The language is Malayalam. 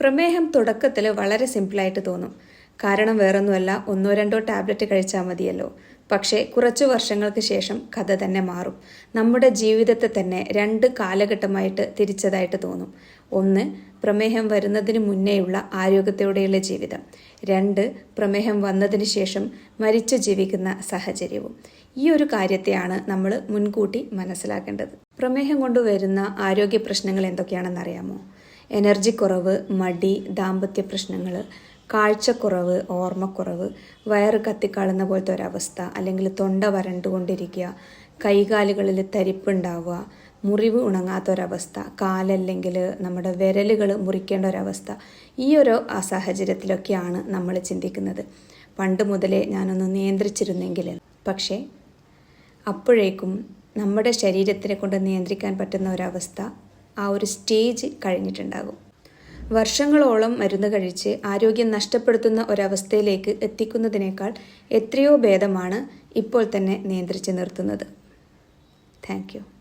പ്രമേഹം തുടക്കത്തിൽ വളരെ സിമ്പിളായിട്ട് തോന്നും. കാരണം വേറൊന്നുമല്ല ഒന്നോ രണ്ടോ ടാബ്ലറ്റ് കഴിച്ചാൽ മതിയല്ലോ. പക്ഷേ കുറച്ചു വർഷങ്ങൾക്ക് ശേഷം കഥ തന്നെ മാറും. നമ്മുടെ ജീവിതത്തെ തന്നെ രണ്ട് കാലഘട്ടമായിട്ട് തിരിച്ചതായിട്ട് തോന്നും. ഒന്ന് പ്രമേഹം വരുന്നതിന് മുന്നേയുള്ള ആരോഗ്യത്തോടെയുള്ള ജീവിതം. രണ്ട് പ്രമേഹം വന്നതിന് ശേഷം മരിച്ചു ജീവിക്കുന്ന സാഹചര്യവും. ഈ ഒരു കാര്യത്തെയാണ് നമ്മൾ മുൻകൂട്ടി മനസ്സിലാക്കേണ്ടത്. പ്രമേഹം കൊണ്ടുവരുന്ന ആരോഗ്യ പ്രശ്നങ്ങൾ എന്തൊക്കെയാണെന്നറിയാമോ? എനർജി കുറവ് മടി ദാമ്പത്യ പ്രശ്നങ്ങൾ കാഴ്ചക്കുറവ് ഓർമ്മക്കുറവ് വയറ് കത്തിക്കാളുന്ന പോലത്തെ ഒരവസ്ഥ അല്ലെങ്കിൽ തൊണ്ട വരണ്ടുകൊണ്ടിരിക്കുക കൈകാലുകളിൽ തരിപ്പുണ്ടാവുക മുറിവ് ഉണങ്ങാത്ത ഒരവസ്ഥ കാലല്ലെങ്കിൽ നമ്മുടെ വിരലുകൾ മുറിക്കേണ്ട ഒരവസ്ഥ ഈ ഒരു സാഹചര്യത്തിലൊക്കെയാണ് നമ്മൾ ചിന്തിക്കുന്നത്. പണ്ട് മുതലേ ഞാനൊന്ന് നിയന്ത്രിച്ചിരുന്നെങ്കിൽ പക്ഷേ അപ്പോഴേക്കും നമ്മുടെ ശരീരത്തിനെ കൊണ്ട് നിയന്ത്രിക്കാൻ പറ്റുന്ന ഒരവസ്ഥ ആ ഒരു സ്റ്റേജ് കഴിഞ്ഞിട്ടുണ്ടാകും. വർഷങ്ങളോളം മരുന്ന് കഴിച്ച് ആരോഗ്യം നഷ്ടപ്പെടുത്തുന്ന ഒരവസ്ഥയിലേക്ക് എത്തിക്കുന്നതിനേക്കാൾ എത്രയോ ഭേദമാണ് ഇപ്പോൾ തന്നെ നിയന്ത്രിച്ച് നിർത്തുന്നത്. താങ്ക്